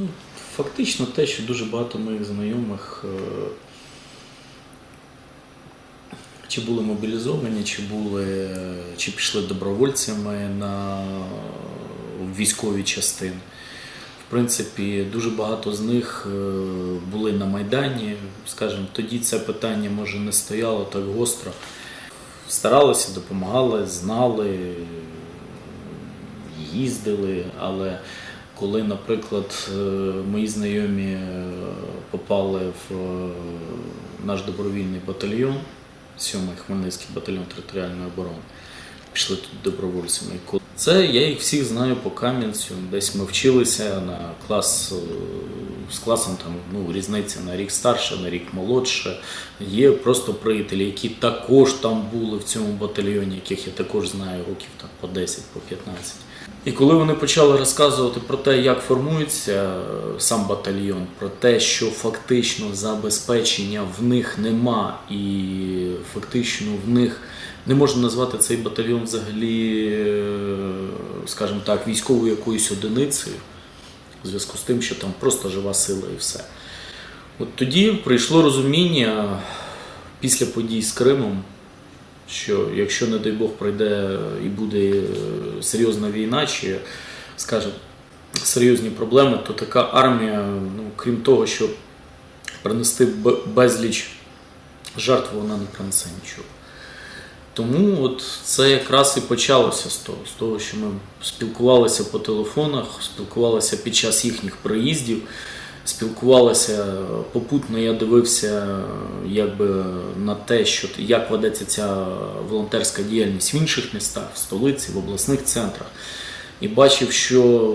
Ну, фактично те, що дуже багато моїх знайомих е, чи були мобілізовані, чи були, чи пішли добровольцями на військові частини. В принципі, дуже багато з них е, були на Майдані. Скажімо, тоді це питання може не стояло так гостро. Старалися, допомагали, знали, їздили, але коли, наприклад, е, мої знайомі е, попали в е, наш добровільний батальйон, 7-й Хмельницький батальйон територіальної оборони, пішли тут добровольцями. Це я їх всіх знаю по Кам'янцю. Десь ми вчилися на клас з класом там ну, різниця на рік старше, на рік молодше. Є просто приятелі, які також там були в цьому батальйоні, яких я також знаю років там по 10, по 15. І коли вони почали розказувати про те, як формується е, сам батальйон, про те, що фактично забезпечення в них нема, і фактично в них не можна назвати цей батальйон взагалі, е, скажімо так, військовою якоюсь одиницею, в зв'язку з тим, що там просто жива сила і все. От тоді прийшло розуміння після подій з Кримом, що якщо, не дай Бог, прийде і буде е, серйозна війна, чи, скажімо, серйозні проблеми, то така армія, ну, крім того, що принести безліч жертв, вона не принесе нічого. Тому от це якраз і почалося з того, з того, що ми спілкувалися по телефонах, спілкувалися під час їхніх приїздів, спілкувалися попутно. Я дивився якби на те, що як ведеться ця волонтерська діяльність в інших містах, в столиці, в обласних центрах, і бачив, що,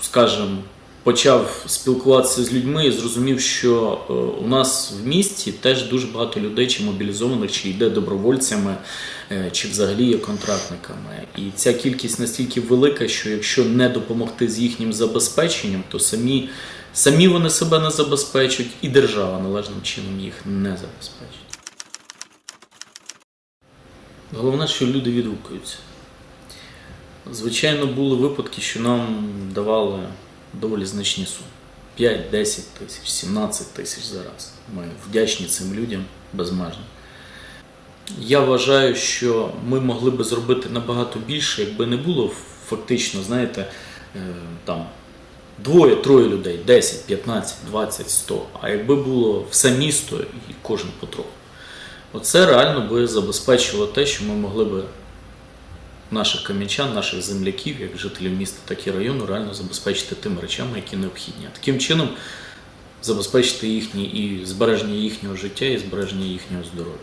скажімо, почав спілкуватися з людьми і зрозумів, що е, у нас в місті теж дуже багато людей, чи мобілізованих, чи йде добровольцями, е, чи взагалі є контрактниками. І ця кількість настільки велика, що якщо не допомогти з їхнім забезпеченням, то самі, самі вони себе не забезпечать, і держава належним чином їх не забезпечить. Головне, що люди відгукуються. Звичайно, були випадки, що нам давали доволі значні суми. 5, 10 тисяч, 17 тисяч за раз. Ми вдячні цим людям безмежно. Я вважаю, що ми могли би зробити набагато більше, якби не було фактично, знаєте, е, там двоє-троє людей, 10, 15, 20, 100. А якби було все місто і кожен потроху. Оце реально би забезпечило те, що ми могли би наших кам'янчан, наших земляків, як жителів міста, так і району, реально забезпечити тими речами, які необхідні. Таким чином забезпечити їхні і збереження їхнього життя, і збереження їхнього здоров'я.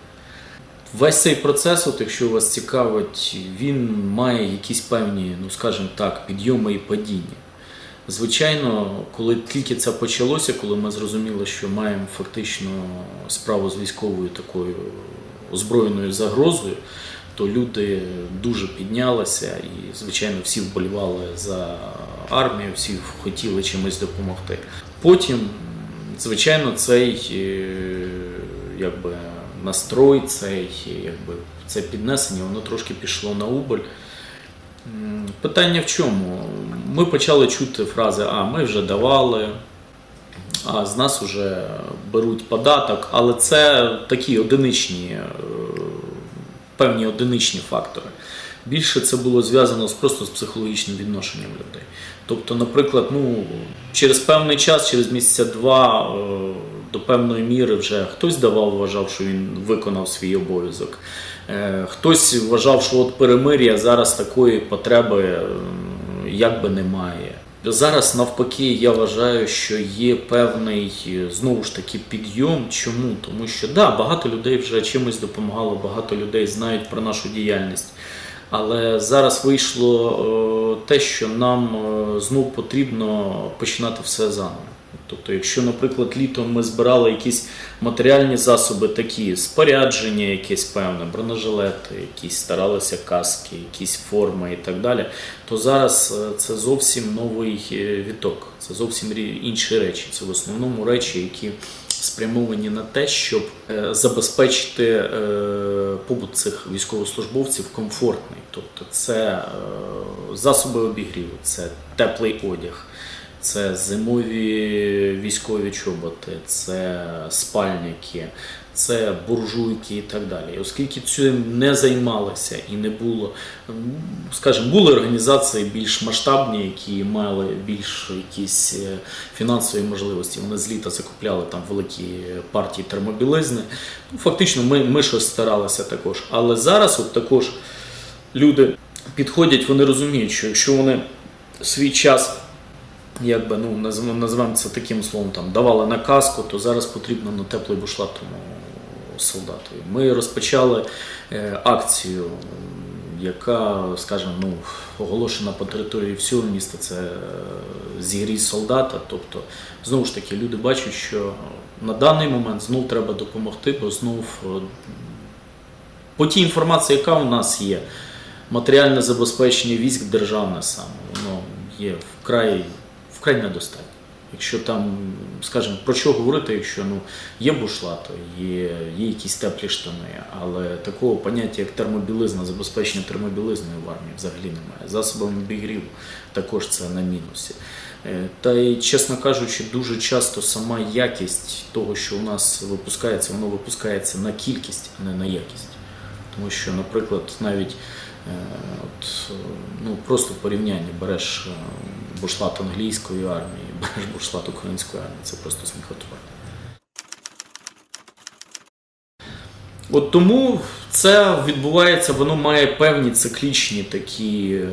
Весь цей процес, от, якщо вас цікавить, він має якісь певні, ну скажімо так, підйоми і падіння. Звичайно, коли тільки це почалося, коли ми зрозуміли, що маємо фактично справу з військовою такою озброєною загрозою, то люди дуже піднялися і, звичайно, всі вболівали за армію, всі хотіли чимось допомогти. Потім, звичайно, цей е, якби, настрой, цей, якби, це піднесення, воно трошки пішло на убыль. Питання в чому? Ми почали чути фрази, а ми вже давали, а з нас вже беруть податок, але це такі одиничні, е, певні одиничні фактори. Більше це було зв'язано з просто з психологічним відношенням людей. Тобто, наприклад, ну, через певний час, через місяця два е, до певної міри вже хтось давав, вважав, що він виконав свій обов'язок. Е, Хтось вважав, що от перемир'я зараз такої потреби якби немає. Зараз навпаки, я вважаю, що є певний е, знову ж таки підйом. Чому? Тому що да, багато людей вже чимось допомагало, багато людей знають про нашу діяльність. Але зараз вийшло е, те, що нам е, знов потрібно починати все заново. Тобто, якщо, наприклад, літом ми збирали якісь матеріальні засоби, такі спорядження, якесь певне, бронежилети, якісь старалися каски, якісь форми і так далі, то зараз е, це зовсім новий е, віток, це зовсім інші речі. Це в основному речі, які спрямовані на те, щоб е, забезпечити побут цих військовослужбовців комфортний. Тобто це засоби обігріву, це теплий одяг, це зимові військові чоботи, це спальники, це буржуйки і так далі. І Оскільки цим не займалися і не було, скажімо, були організації більш масштабні, які мали більш якісь е, фінансові можливості. Вони з літа закупляли там великі партії термобілизни. Ну, фактично, ми, ми щось старалися також. Але зараз, от також люди підходять, вони розуміють, що якщо вони свій час, якби ну назв- називаємо це таким словом, там давали на каску, то зараз потрібно на теплий бушлат тому солдату. Ми розпочали е, акцію, яка, скажімо, ну, оголошена по території всього міста. Це е, зігрій солдата. Тобто, знову ж таки, люди бачать, що на даний момент знов треба допомогти, бо знов е, по тій інформації, яка у нас є, матеріальне забезпечення військ державне саме, воно є вкрай, вкрай недостатньо. Якщо там, скажімо, про що говорити, якщо ну, є бушлато, є, є якісь теплі штани, але такого поняття, як термобілизна, забезпечення термобілизною в армії взагалі немає. Засобами обігріву також це на мінусі. Е, Та й, чесно кажучи, дуже часто сама якість того, що у нас випускається, воно випускається на кількість, а не на якість. Тому що, наприклад, навіть от, е, ну, просто в порівнянні береш е, бушлат англійської армії, береш бушлат української армії, це просто сміхотворно. От тому це відбувається, воно має певні циклічні такі е,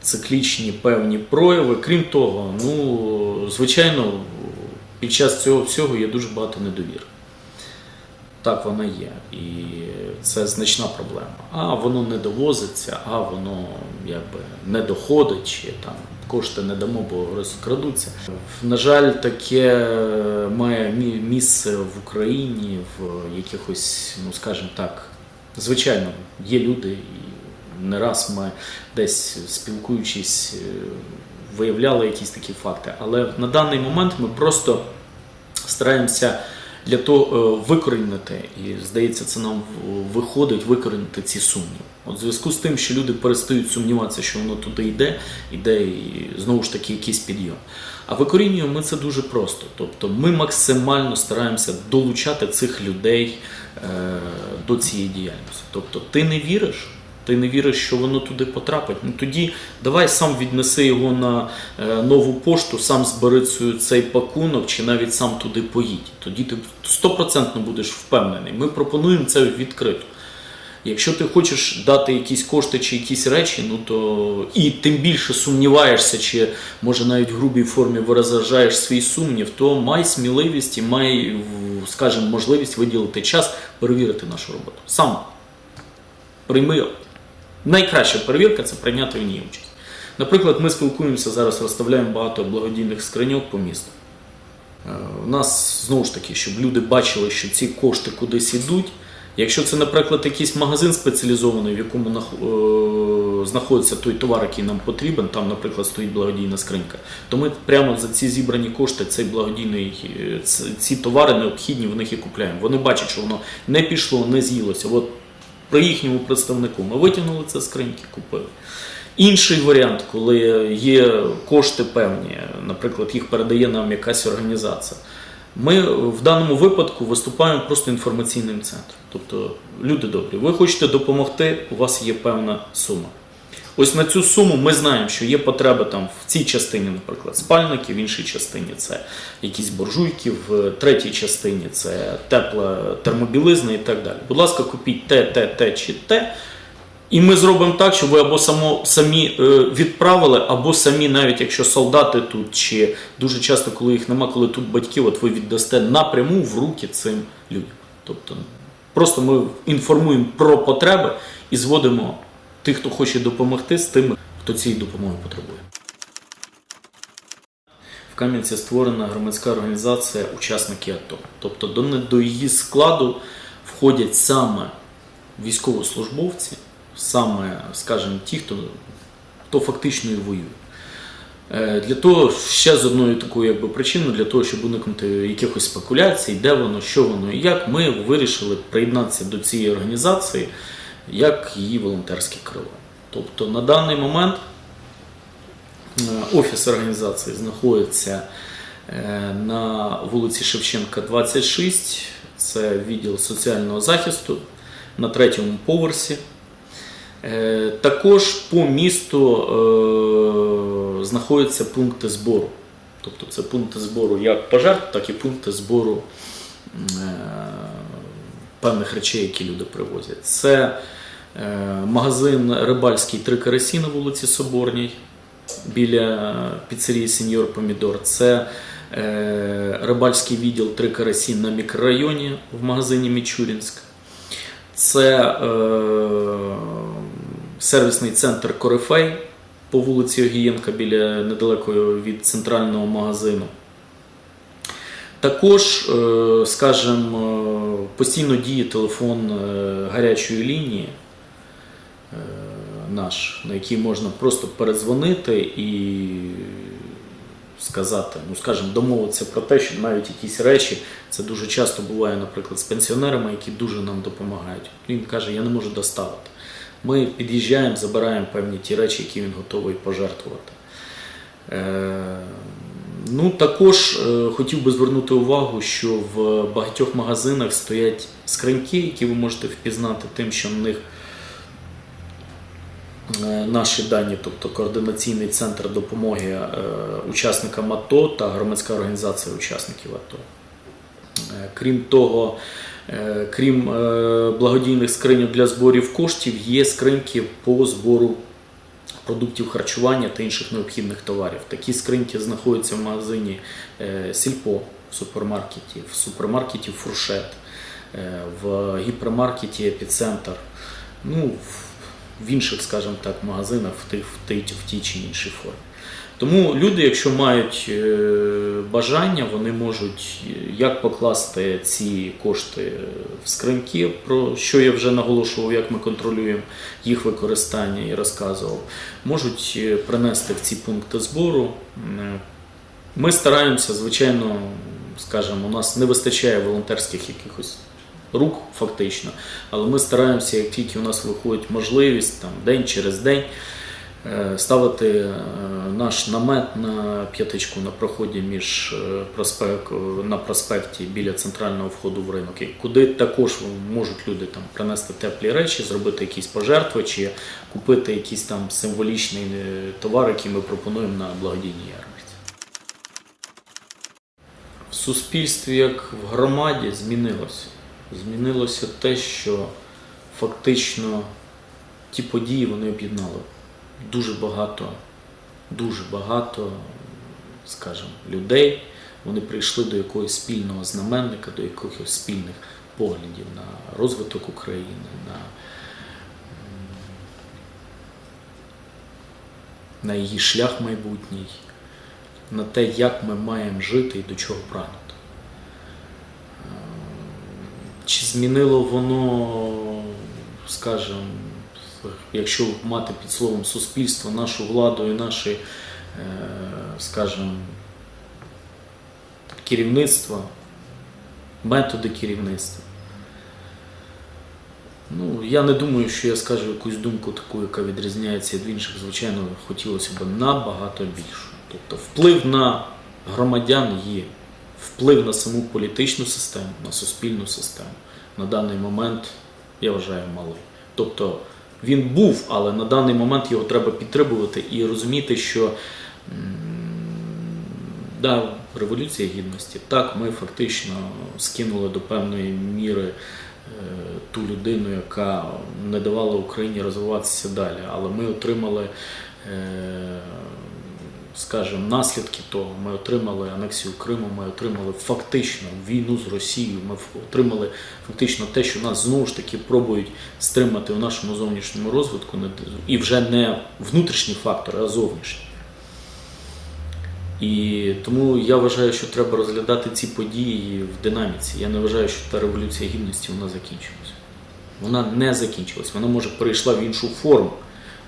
циклічні певні прояви. Крім того, ну, звичайно, під час цього всього є дуже багато недовіри. Так вона є. І це значна проблема. А воно не довозиться, а воно якби не доходить, чи там кошти не дамо, бо розкрадуться. На жаль, таке має місце в Україні в якихось, ну скажімо так, звичайно, є люди, і не раз ми десь спілкуючись, е, виявляли якісь такі факти. Але на даний момент ми просто стараємося для того е, викорінити, і здається, це нам виходить викорінити ці сумніви. От в зв'язку з тим, що люди перестають сумніватися, що воно туди йде, йде і знову ж таки якийсь підйом. А викорінюємо ми це дуже просто. Тобто ми максимально стараємося долучати цих людей е, до цієї діяльності. Тобто, ти не віриш, ти не віриш, що воно туди потрапить. Ну тоді давай сам віднеси його на е, нову пошту, сам збери цей пакунок, чи навіть сам туди поїдь. Тоді ти стопроцентно будеш впевнений. Ми пропонуємо це відкрито. Якщо ти хочеш дати якісь кошти чи якісь речі, ну то і тим більше сумніваєшся, чи може навіть в грубій формі виражаєш свій сумнів, то май сміливість і май, скажімо, можливість виділити час перевірити нашу роботу. Сам прийми. Найкраща перевірка це прийняти в ній участь. Наприклад, ми спілкуємося зараз, розставляємо багато благодійних скриньок по місту. Е, У нас знову ж таки, щоб люди бачили, що ці кошти кудись ідуть. Якщо це, наприклад, якийсь магазин спеціалізований, в якому е, знаходиться той товар, який нам потрібен, там, наприклад, стоїть благодійна скринька, то ми прямо за ці зібрані кошти цей благодійний, е, ці товари необхідні, в них і купляємо. Вони бачать, що воно не пішло, не з'їлося. При їхньому представнику ми витягнули це з скриньки, купили. Інший варіант, коли є кошти певні, наприклад, їх передає нам якась організація. Ми в даному випадку виступаємо просто інформаційним центром. Тобто, люди добрі, ви хочете допомогти, у вас є певна сума. Ось на цю суму ми знаємо, що є потреба там в цій частині, наприклад, спальники, в іншій частині це якісь буржуйки, в третій частині це тепла термобілизна і так далі. Будь ласка, купіть те, те, те чи те. І ми зробимо так, щоб ви або само, самі е, відправили, або самі, навіть якщо солдати тут, чи дуже часто, коли їх нема, коли тут батьки, от ви віддасте напряму в руки цим людям. Тобто просто ми інформуємо про потреби і зводимо тих, хто хоче допомогти, з тими, хто цієї допомоги потребує. В Кам'янці створена громадська організація Учасники АТО. Тобто до, її складу входять саме військовослужбовці, саме, скажімо, ті, хто, хто фактично і воює. Е, Для того, ще з одною такою якби, причиною, для того, щоб уникнути якихось спекуляцій, де воно, що воно і як, ми вирішили приєднатися до цієї організації як її волонтерське крило. Тобто на даний момент Е, Офіс організації знаходиться е, на вулиці Шевченка, 26. Це відділ соціального захисту на третьому поверсі. Е, Також по місту знаходяться пункти збору. Тобто це пункти збору як пожертв, так і пункти збору певних речей, які люди привозять. Це магазин Рибальський Три Карасі на вулиці Соборній біля піцерії Сеньор Помідор. Це е, рибальський відділ Три Карасі на мікрорайоні в магазині Мічурінськ. Це е, сервісний центр Корифей по вулиці Огієнка біля недалеко від центрального магазину. Також, е, скажімо, е, постійно діє телефон е, гарячої лінії е, наш, на який можна просто передзвонити і сказати, ну скажімо, домовитися про те, що навіть якісь речі, це дуже часто буває, наприклад, з пенсіонерами, які дуже нам допомагають. Він каже, я не можу доставити. Ми під'їжджаємо, забираємо певні ті речі, які він готовий пожертвувати. Е, Ну, також е, хотів би звернути увагу, що в багатьох магазинах стоять скриньки, які ви можете впізнати тим, що на них е, наші дані, тобто координаційний центр допомоги е, учасникам АТО та громадська організація учасників АТО. Е, Крім того, е, крім е, благодійних скриньок для зборів коштів, є скриньки по збору продуктів харчування та інших необхідних товарів. Такі скриньки знаходяться в магазині е, Сільпо в супермаркеті, в супермаркеті Фуршет, е, в гіпермаркеті Епіцентр, ну, в- інших, скажімо так, магазинах в, тих, в, тій, в тій чи іншій формі. Тому люди, якщо мають е, бажання, вони можуть е, як покласти ці кошти в скриньки, про що я вже наголошував, як ми контролюємо їх використання і розказував, можуть е, принести в ці пункти збору. Ми стараємося, звичайно, скажімо, у нас не вистачає волонтерських якихось рук, фактично, але ми стараємося, як тільки у нас виходить можливість, там, день через день, е, ставити е, наш намет на п'ятичку на проході між е, проспект, на проспекті біля центрального входу в ринок, куди також можуть люди там принести теплі речі, зробити якісь пожертви чи купити якийсь там символічний товар, який ми пропонуємо на благодійній ярмарці. В суспільстві, як в громаді, змінилося. Змінилося те, що фактично ті події вони об'єднали дуже багато, дуже багато, скажімо, людей. Вони прийшли до якогось спільного знаменника, до якихось спільних поглядів на розвиток України, на, на її шлях майбутній, на те, як ми маємо жити і до чого прагнути. Чи змінило воно, скажімо, якщо мати під словом суспільство, нашу владу і наші, е, скажімо, керівництво, методи керівництва. Ну, я не думаю, що я скажу якусь думку таку, яка відрізняється від інших, звичайно, хотілося б набагато більше. Тобто вплив на громадян є, вплив на саму політичну систему, на суспільну систему на даний момент, я вважаю, малий. Тобто він був, але на даний момент його треба підтримувати і розуміти, що да, революція гідності, так, ми фактично скинули до певної міри е, ту людину, яка не давала Україні розвиватися далі, але ми отримали. Скажімо, наслідки того, ми отримали анексію Криму, ми отримали фактично війну з Росією, ми отримали фактично те, що нас знову ж таки пробують стримати у нашому зовнішньому розвитку, і вже не внутрішні фактори, а зовнішні. І тому я вважаю, що треба розглядати ці події в динаміці. Я не вважаю, що та революція гідності вона закінчилась. Вона не закінчилась. Вона може перейшла в іншу форму.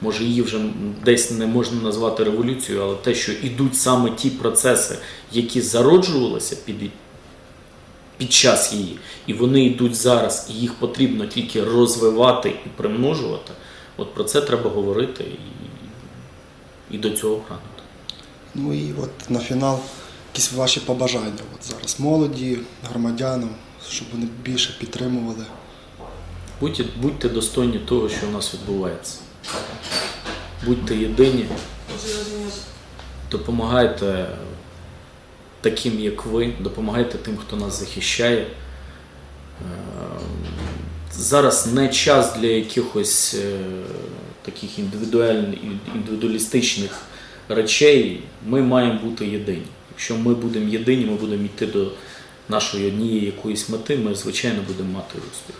Може, її вже десь не можна назвати революцією, але те, що йдуть саме ті процеси, які зароджувалися під, під час її, і вони йдуть зараз, і їх потрібно тільки розвивати і примножувати, от про це треба говорити і, і до цього прагнути. Ну і от на фінал якісь ваші побажання. От зараз молоді, громадянам, щоб вони більше підтримували. Будьте, будьте достойні того, що у нас відбувається. Будьте єдині, допомагайте таким, як ви, допомагайте тим, хто нас захищає. Е, Зараз не час для якихось е, таких індивідуалістичних речей. Ми маємо бути єдині. Якщо ми будемо єдині, ми будемо йти до нашої однієї якоїсь мети, ми, звичайно, будемо мати успіх.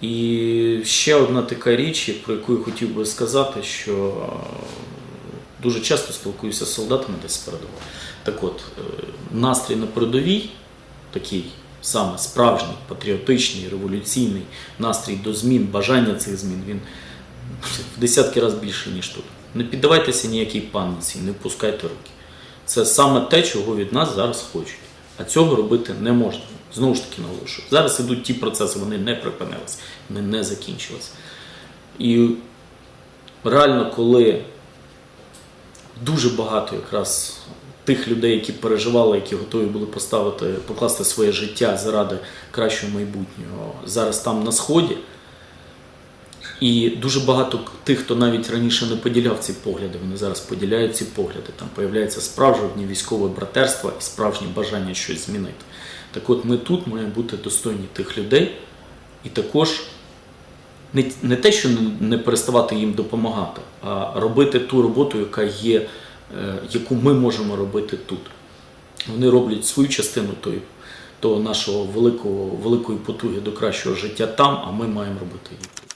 І ще одна така річ, про яку я хотів би сказати, що е, дуже часто спілкуюся з солдатами десь передового. Так от, е, настрій на передовій, такий саме справжній, патріотичний, революційний настрій до змін, бажання цих змін, він в десятки разів більше, ніж тут. Не піддавайтеся ніякій паніці, не впускайте руки. Це саме те, чого від нас зараз хочуть. А цього робити не можна. Знову ж таки наголошую. Зараз ідуть ті процеси, вони не припинилися, вони не закінчилися. І реально, коли дуже багато якраз тих людей, які переживали, які готові були поставити, покласти своє життя заради кращого майбутнього, зараз там на сході. І дуже багато тих, хто навіть раніше не поділяв ці погляди, вони зараз поділяють ці погляди. Там появляється справжнє військове братерство і справжнє бажання щось змінити. Так от ми тут маємо бути достойні тих людей і також не, не те, що не- переставати їм допомагати, а робити ту роботу, яка є, е, яку ми можемо робити тут. Вони роблять свою частину тої, того нашого великого, великої потуги до кращого життя там, а ми маємо робити її.